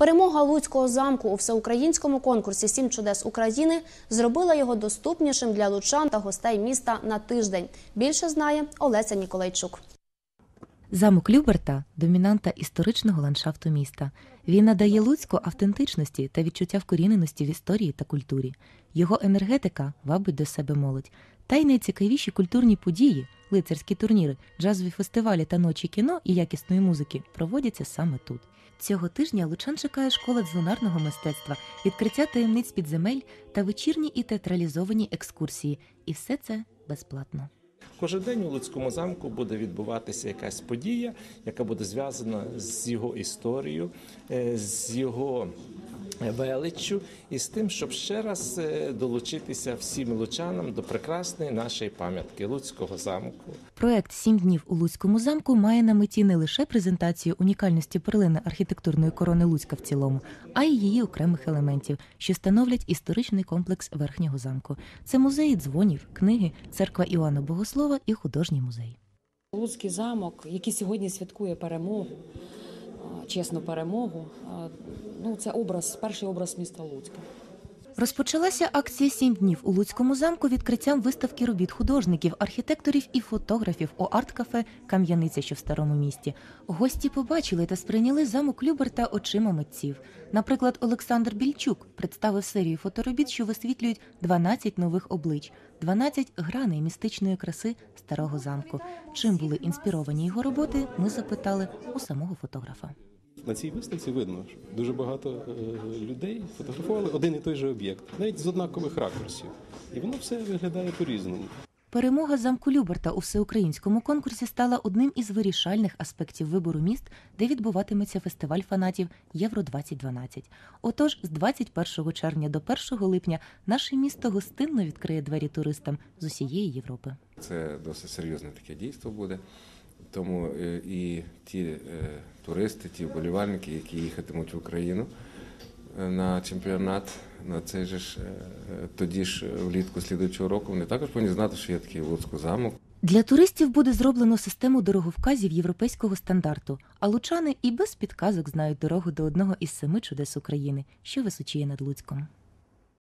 Перемога Луцького замку у всеукраїнському конкурсі Сім чудес України зробила його доступнішим для лучан та гостей міста на тиждень. Більше знає Олеся Ніколайчук. Замок Люберта домінанта історичного ландшафту міста. Він надає Луцьку автентичності та відчуття вкоріненості в історії та культурі. Його енергетика вабить до себе молодь. Та й найцікавіші культурні події, лицарські турніри, джазові фестивалі та ночі кіно і якісної музики проводяться саме тут. Цього тижня Лучан чекає школа дзвонарного мистецтва, відкриття таємниць підземель та вечірні і театралізовані екскурсії. І все це безплатно. Кожен день у Луцькому замку буде відбуватися якась подія, яка буде зв'язана з його історією, е, з його величчю і з тим, щоб ще раз е, долучитися всім лучанам до прекрасної нашої пам'ятки Луцького замку. Проект Сім днів у Луцькому замку має на меті не лише презентацію унікальності перлини архітектурної корони Луцька в цілому, а й її окремих елементів, що становлять історичний комплекс верхнього замку. Це музеї дзвонів, книги, церква Іоанна Богослова і художній музей. Луцький замок, який сьогодні святкує перемогу, чесну перемогу. Ну, це образ, перший образ міста Луцька. Розпочалася акція «Сім днів у Луцькому замку відкриттям виставки робіт художників, архітекторів і фотографів у арт-кафе Кам'яниця, що в старому місті. Гості побачили та сприйняли замок Люберта очима митців. Наприклад, Олександр Більчук представив серію фоторобіт, що висвітлюють 12 нових облич, 12 граней містичної краси старого замку. Чим були інспіровані його роботи, ми запитали у самого фотографа. На цій виставці видно, що дуже багато е, людей фотографували один і той же об'єкт, навіть з однакових ракурсів. І воно все виглядає по-різному. Перемога замку Люберта у всеукраїнському конкурсі стала одним із вирішальних аспектів вибору міст, де відбуватиметься фестиваль фанатів Євро 2012 Отож, з 21 червня до 1 липня наше місто гостинно відкриє двері туристам з усієї Європи. Це досить серйозне таке дійство буде. Тому е, і ті е, туристи, ті вболівальники, які їхатимуть в Україну е, на чемпіонат, на цей же ж тоді ж влітку слідуючого року, вони також повинні знати, що є такий Луцький замок. Для туристів буде зроблено систему дороговказів європейського стандарту, а лучани і без підказок знають дорогу до одного із семи чудес України, що височіє над Луцьком.